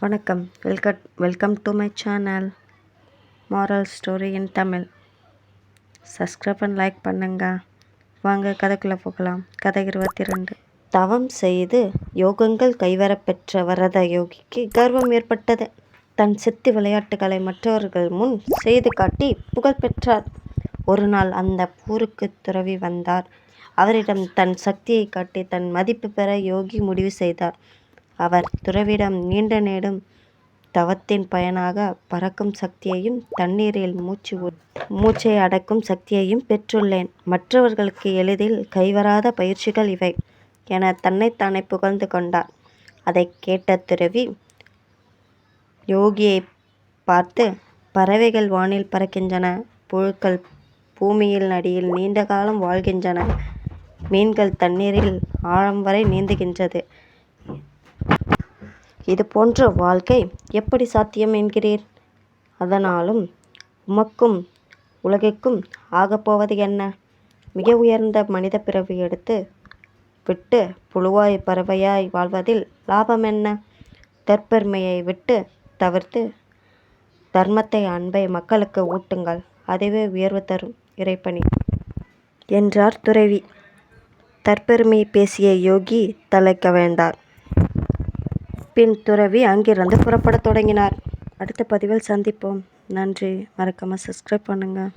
வணக்கம். Welcome welcome to my channel. Moral story in Tamil. Subscribe and like பண்ணுங்க. வாங்க கதைக்குள்ளே போகலாம். கதை இருபத்தி ரெண்டு தவம் செய்து யோகங்கள் கைவரப்பெற்ற வரத யோகிக்கு கர்வம் ஏற்பட்டது. தன் சித்தி விளையாட்டுகளை மற்றவர்கள் முன் செய்து காட்டி புகழ் பெற்றார். ஒரு நாள் அந்த ஊருக்கு துறவி வந்தார். அவரிடம் தன் சக்தியை காட்டி தன் மதிப்பு பெற யோகி முடிவு செய்தார். அவர் துறவிடம் நீண்ட நேரம் தவத்தின் பயனாக பறக்கும் சக்தியையும் தண்ணீரில் மூச்சு உ- மூச்சை அடக்கும் சக்தியையும் பெற்றுள்ளேன். மற்றவர்களுக்கு எளிதில் கைவராத பயிற்சிகள் இவை என தன்னைத்தானே புகழ்ந்து கொண்டார். அதைக் கேட்ட துறவி யோகியை பார்த்து பறவைகள் வானில் பறக்கின்றன புழுக்கள் பூமியில் அடியில் நீண்ட காலம் வாழ்கின்றன மீன்கள் தண்ணீரில் ஆழம் வரை நீந்துகின்றது இது போன்ற வாழ்க்கை எப்படி சாத்தியம் என்கிறீர்? அதனாலும் உமக்கும் உலகிற்கும் ஆகப்போவது என்ன? மிக உயர்ந்த மனித பிறவி எடுத்து விட்டு புழுவாய் பறவையாய் வாழ்வதில் லாபம் என்ன? தற்பெருமையை விட்டு தவிர்த்து தர்மத்தை அன்பை மக்களுக்கு ஊட்டுங்கள். அதுவே உயர்வு தரும் இறைப்பணி. என்றார் துறவி. தற்பெருமை பேசிய யோகி தலை வேண்டார். பின் துறவி அங்கிருந்து புறப்படத் தொடங்கினார். அடுத்த பதிவில் சந்திப்போம். நன்றி. மறக்காமல் சப்ஸ்கிரைப் பண்ணுங்கள்